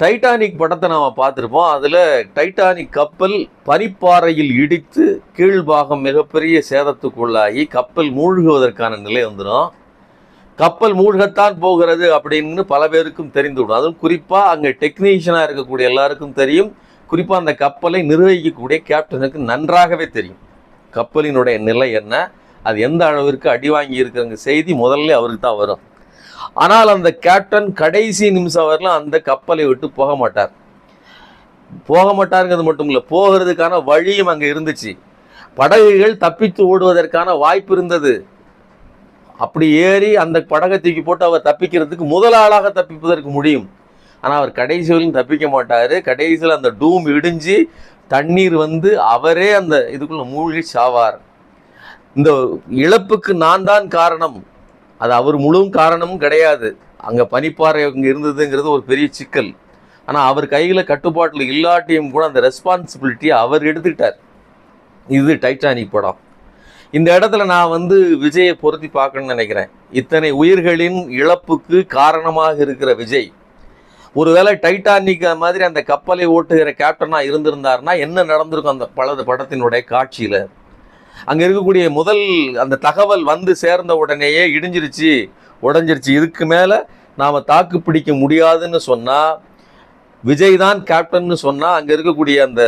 Titanic படத்தை நாம் பார்த்துருப்போம். அதில் டைட்டானிக் கப்பல் பனிப்பாறையில் இடித்து கீழ்பாகம் மிகப்பெரிய சேதத்துக்குள்ளாகி கப்பல் மூழ்குவதற்கான நிலை வந்துடும். கப்பல் மூழ்கத்தான் போகிறது அப்படின்னு பல பேருக்கும் தெரிந்துவிடும். அதுவும் குறிப்பாக அங்கே டெக்னீஷியனாக இருக்கக்கூடிய எல்லாருக்கும் தெரியும். குறிப்பாக அந்த கப்பலை நிர்வகிக்கக்கூடிய கேப்டனுக்கு நன்றாகவே தெரியும். கப்பலினுடைய நிலை என்ன? அது எந்த அளவிற்கு அடி வாங்கி இருக்கிறங்க செய்தி? முதல்ல அவருக்கு தான் வரும். ஆனால் அந்த கேப்டன் கடைசி நிமிஷம் வரலாம் அந்த கப்பலை விட்டு போக மாட்டார். போக மாட்டாருங்கிறது மட்டும் இல்லை போகிறதுக்கான வழியும் அங்கே இருந்துச்சு. படகுகள் தப்பித்து ஓடுவதற்கான வாய்ப்பு இருந்தது. அப்படி ஏறி அந்த படகை தூக்கி போட்டு அவர் தப்பிக்கிறதுக்கு முதல் ஆளாக தப்பிப்பதற்கு முடியும். ஆனால் அவர் கடைசி வரையும் தப்பிக்க மாட்டார். கடைசியில் அந்த டூம் இடிஞ்சு தண்ணீர் வந்து அவரே அந்த இதுக்குள்ளே மூழ்கி சாவார். இந்த இழப்புக்கு நான் தான் காரணம். அது அவர் முழு காரணமும் கிடையாது. அங்கே பனிப்பாறை அங்கே இருந்ததுங்கிறது ஒரு பெரிய சிக்கல். ஆனால் அவர் கையில் கட்டுப்பாட்டில் இல்லாட்டியும் கூட அந்த ரெஸ்பான்சிபிலிட்டியை அவர் எடுத்துக்கிட்டார். இது டைட்டானிக் படம். இந்த இடத்துல நான் வந்து விஜயை பொருத்தி பார்க்கணும்னு நினைக்கிறேன். இத்தனை உயிர்களின் இழப்புக்கு காரணமாக இருக்கிற விஜய். ஒருவேளை டைட்டானிக் மாதிரி அந்த கப்பலை ஓட்டுகிற கேப்டனாக இருந்திருந்தாருன்னா என்ன நடந்திருக்கும் அந்த பலது படத்தினுடைய காட்சியில்? அங்கே இருக்கக்கூடிய முதல் அந்த தகவல் வந்து சேர்ந்த உடனேயே இடிஞ்சிருச்சு உடஞ்சிருச்சு. இதுக்கு மேலே நாம் தாக்கு பிடிக்க முடியாதுன்னு சொன்னால் விஜய் தான் கேப்டன்னு சொன்னால் அங்கே இருக்கக்கூடிய அந்த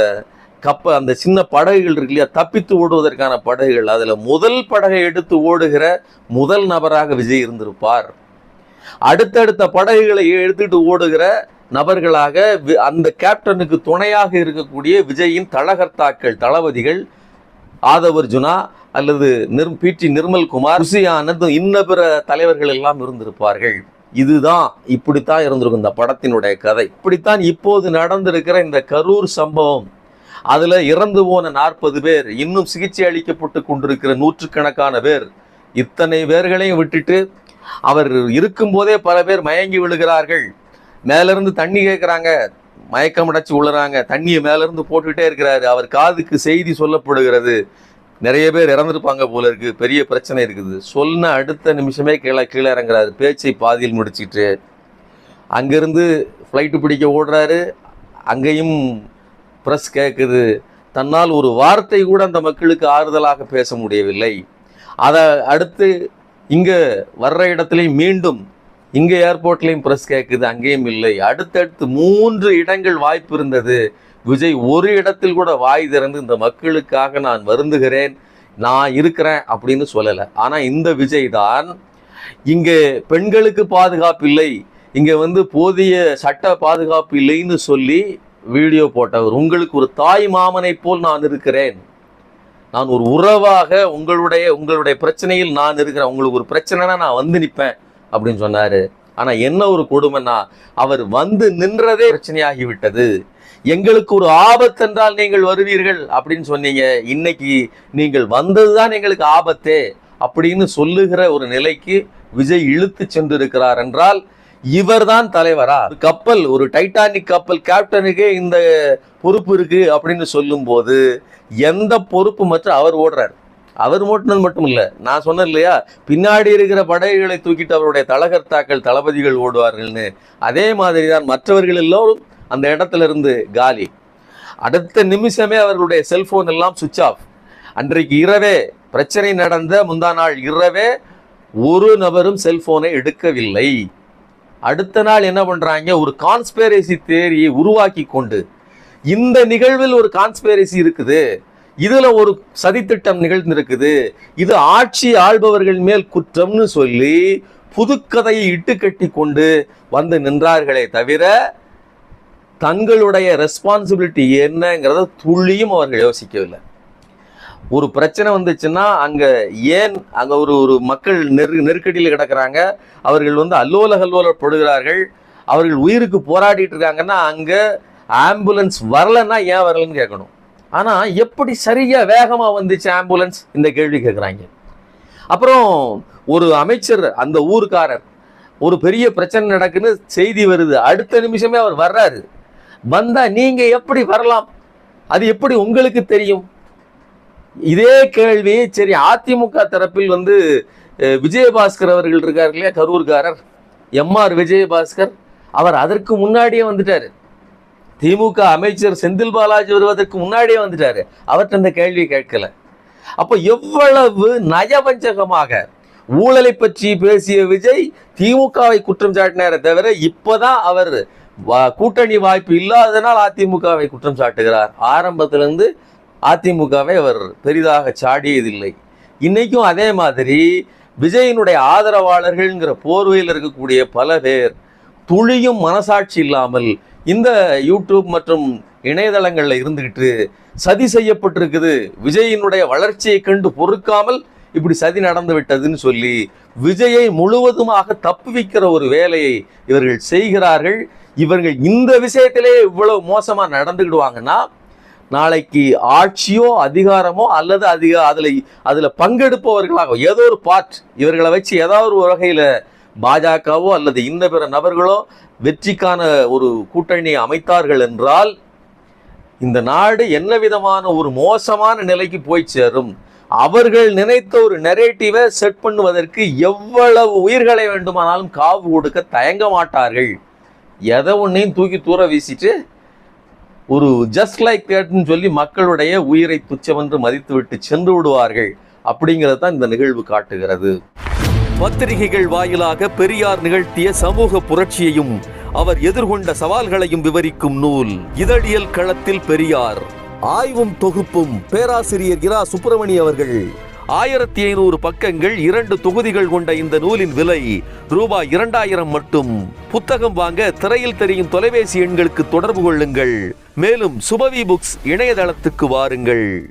கப்ப அந்த சின்ன படகுகள் இருக்கு இல்லையா தப்பித்து ஓடுவதற்கான படகுகள் அதில் முதல் படகை எடுத்து ஓடுகிற முதல் நபராக விஜய் இருந்திருப்பார். அடுத்தடுத்த படகுகளை எடுத்துட்டு ஓடுகிற நபர்களாக அந்த கேப்டனுக்கு துணையாக இருக்கக்கூடிய விஜயின் தளகர்த்தாக்கள் தளபதிகள் ஆதவர்ஜுனா அல்லது நிர் பி. டி. நிர்மல்குமார் குஷி ஆனந்த் இன்ன பிற தலைவர்கள் எல்லாம் இருந்திருப்பார்கள். இதுதான் இப்படித்தான் இருந்திருக்கும் இந்த படத்தினுடைய கதை. இப்படித்தான் இப்போது நடந்திருக்கிற இந்த கரூர் சம்பவம். அதில் இறந்து போன நாற்பது பேர் இன்னும் சிகிச்சை அளிக்கப்பட்டு கொண்டிருக்கிற நூற்றுக்கணக்கான பேர் இத்தனை பேர்களையும் விட்டுட்டு அவர் இருக்கும்போதே பல பேர் மயங்கி விழுகிறார்கள். மேலிருந்து தண்ணி கேட்குறாங்க மயக்கம் அடைச்சு தண்ணியை மேலேருந்து போட்டுக்கிட்டே இருக்கிறாரு. அவர் காதுக்கு செய்தி சொல்லப்படுகிறது. நிறைய பேர் இறந்துருப்பாங்க போல இருக்கு. பெரிய பிரச்சனை இருக்குது. சொன்ன அடுத்த நிமிஷமே கீழே கீழே இறங்குறாரு. பேச்சை பாதியில் முடிச்சிட்டு அங்கேருந்து ஃப்ளைட்டு பிடிக்க ஓடுறாரு. அங்கேயும் ப்ரெஸ் கேட்குது தன்னால் ஒரு வார்த்தை கூட அந்த மக்களுக்கு ஆறுதலாக பேச முடியவில்லை. அதை அடுத்து இங்கே வர்ற இடத்துலையும் மீண்டும் இங்கே ஏர்போர்ட்லேயும் ப்ரெஸ் கேட்குது அங்கேயும் இல்லை. அடுத்தடுத்து மூன்று இடங்கள் வாய்ப்பு இருந்தது. விஜய் ஒரு இடத்தில் கூட வாய் திறந்து இந்த மக்களுக்காக நான் வருந்துகிறேன் நான் இருக்கிறேன் அப்படின்னு சொல்லலை. ஆனால் இந்த விஜய் தான் இங்கே பெண்களுக்கு பாதுகாப்பு இல்லை. இங்கே வந்து போதிய சட்ட பாதுகாப்பு இல்லைன்னு சொல்லி வீடியோ போட்டவர். உங்களுக்கு ஒரு தாய் மாமனைப் போல் நான் இருக்கிறேன். நான் ஒரு உறவாக உங்களுடைய உங்களுடைய பிரச்சனையில் நான் இருக்கிறேன். உங்களுக்கு ஒரு பிரச்சனைனா நான் வந்து நிற்பேன் அப்படின்னு சொன்னார். ஆனால் என்ன ஒரு கொடுமைன்னா அவர் வந்து நின்றதே பிரச்சனையாகிவிட்டது. எங்களுக்கு ஒரு ஆபத்து என்றால் நீங்கள் வருவீர்கள் அப்படின்னு சொன்னீங்க. இன்னைக்கு நீங்கள் வந்ததுதான் எங்களுக்கு ஆபத்தே அப்படின்னு சொல்லுகிற ஒரு நிலைக்கு விஜய் இழுத்து சென்றிருக்கிறார் என்றால் இவர்தான் தலைவரா? கப்பல் ஒரு டைட்டானிக் கப்பல் கேப்டனுக்கே இந்த பொறுப்பு இருக்கு அப்படின்னு சொல்லும்போது எந்த பொறுப்பு மற்றும் அவர் ஓடுறார்? அவர் ஓட்டுனது மட்டும் இல்லை நான் சொன்னேன் இல்லையா? பின்னாடி இருக்கிற படைகளை தூக்கிட்டு அவருடைய தலகர்த்தாக்கள் தளபதிகள் ஓடுவார்கள்னு. அதே மாதிரி தான் மற்றவர்கள் எல்லோரும் அந்த இடத்துல இருந்து காலி. அடுத்த நிமிஷமே அவர்களுடைய செல்போன் எல்லாம் சுவிட்ச் ஆஃப் அன்றைக்கு இரவே பிரச்சனை நடந்த முந்தா நாள் இரவே ஒரு நபரும் செல்போனை எடுக்கவில்லை. அடுத்த நாள் என்ன பண்ணுறாங்க ஒரு கான்ஸ்பேரசி தேரியை உருவாக்கி கொண்டு. இந்த நிகழ்வில் ஒரு கான்ஸ்பேரசி இருக்குது. இதுல ஒரு சதித்திட்டம் நிகழ்ந்திருக்குது. இது ஆட்சி ஆள்பவர்கள் மேல் குற்றம்னு சொல்லி புதுக்கதையை இட்டு கட்டி கொண்டு வந்து நின்றார்களே தவிர தங்களுடைய ரெஸ்பான்சிபிலிட்டி என்னங்கிறத துள்ளியும் அவர்கள் யோசிக்கவில்லை. ஒரு பிரச்சனை வந்துச்சுன்னா அங்கே ஏன் அங்கே ஒரு ஒரு மக்கள் நெரு நெருக்கடியில் கிடக்கிறாங்க. அவர்கள் வந்து அல்லோல கல்லோலப்படுகிறார்கள் அவர்கள் உயிருக்கு போராடிட்டு இருக்காங்கன்னா அங்கே ஆம்புலன்ஸ் வரலன்னா ஏன் வரலன்னு கேட்கணும். ஆனால் எப்படி சரியாக வேகமாக வந்துச்சு ஆம்புலன்ஸ்? இந்த கேள்வி கேட்குறாங்க அப்புறம் ஒரு அமைச்சர் அந்த ஊருக்காரர் ஒரு பெரிய பிரச்சனை நடக்குன்னு செய்தி வருது. அடுத்த நிமிஷமே அவர் வர்றாரு. வந்தால் நீங்கள் எப்படி வரலாம்? அது எப்படி உங்களுக்கு தெரியும்? இதே கேள்வி சரி அதிமுக தரப்பில் வந்து விஜயபாஸ்கர் அவர்கள் இருக்கார் இல்லையா? கரூர்காரர் எம்ஆர் விஜயபாஸ்கர் அவர் அதற்கு முன்னாடியே வந்துட்டார். திமுக அமைச்சர் செந்தில் பாலாஜி வருவதற்கு முன்னாடியே வந்துட்டாரு. அவர்கிட்ட இந்த கேள்வி கேட்கல. அப்போ எவ்வளவு நயவஞ்சகமாக ஊழலை பற்றி பேசிய விஜய் திமுகவை குற்றம் சாட்டினாரே தவிர இப்பதான் அவர் வா- கூட்டணி வாய்ப்பு இல்லாததனால் அதிமுகவை குற்றம் சாட்டுகிறார். ஆரம்பத்திலிருந்து அதிமுகவை அவர் பெரிதாக சாடியதில்லை. இன்னைக்கும் அதே மாதிரி விஜயினுடைய ஆதரவாளர்கள்ங்கிற போர்வையில் இருக்கக்கூடிய பல பேர் துளியும் மனசாட்சி இல்லாமல் இந்த யூடியூப் மற்றும் இணையதளங்களில் இருந்துக்கிட்டு சதி செய்யப்பட்டிருக்குது. விஜயினுடைய வளர்ச்சியை கண்டு பொறுக்காமல் இப்படி சதி நடந்து விட்டதுன்னு சொல்லி விஜயை முழுவதுமாக தப்புவிக்கிற ஒரு வேலையை இவர்கள் செய்கிறார்கள். இவர்கள் இந்த விஷயத்திலே இவ்வளவு மோசமாக நடந்துக்கிடுவாங்கன்னா நாளைக்கு ஆட்சியோ அதிகாரமோ அல்லது அதிக அதில் அதில் பங்கெடுப்பவர்களாக ஏதோ ஒரு பார்ட் இவர்களை வச்சு ஏதாவது ஒரு வகையில் பாஜகவோ அல்லது இன்ன பிற நபர்களோ வெற்றிக்கான ஒரு கூட்டணியை அமைத்தார்கள் என்றால் இந்த நாடு என்ன விதமான ஒரு மோசமான நிலைக்கு போய் சேரும்? அவர்கள் நினைத்த ஒரு நெரேட்டிவை செட் பண்ணுவதற்கு எவ்வளவு உயிர்களை வேண்டுமானாலும் காவு கொடுக்க தயங்க மாட்டார்கள். எதை ஒன்றையும் தூக்கி தூர வீசிட்டு ஒரு ஜஸ்ட் லைக் தேட்னு சொல்லி மக்களுடைய உயிரை துச்சமென்று மதித்துவிட்டு சென்று விடுவார்கள். அப்படிங்கிறது தான் இந்த நிகழ்வு காட்டுகிறது. பத்திரிகைகள் வாயிலாக பெரியார் நிகழ்த்திய சமூக புரட்சியையும் அவர் எதிர்கொண்ட சவால்களையும் விவரிக்கும் நூல் இதழியல் களத்தில் பெரியார். ஆய்வும் தொகுப்பும் பேராசிரியர் இரா சுப்பிரமணி அவர்கள். ஆயிரத்தி ஐநூறு பக்கங்கள் இரண்டு தொகுதிகள் கொண்ட இந்த நூலின் விலை ரூபாய் இரண்டாயிரம் மட்டும். புத்தகம் வாங்க திரையில் தெரியும் தொலைபேசி எண்களுக்கு தொடர்பு கொள்ளுங்கள். மேலும் சுபவி புக்ஸ் இணையதளத்துக்கு வாருங்கள்.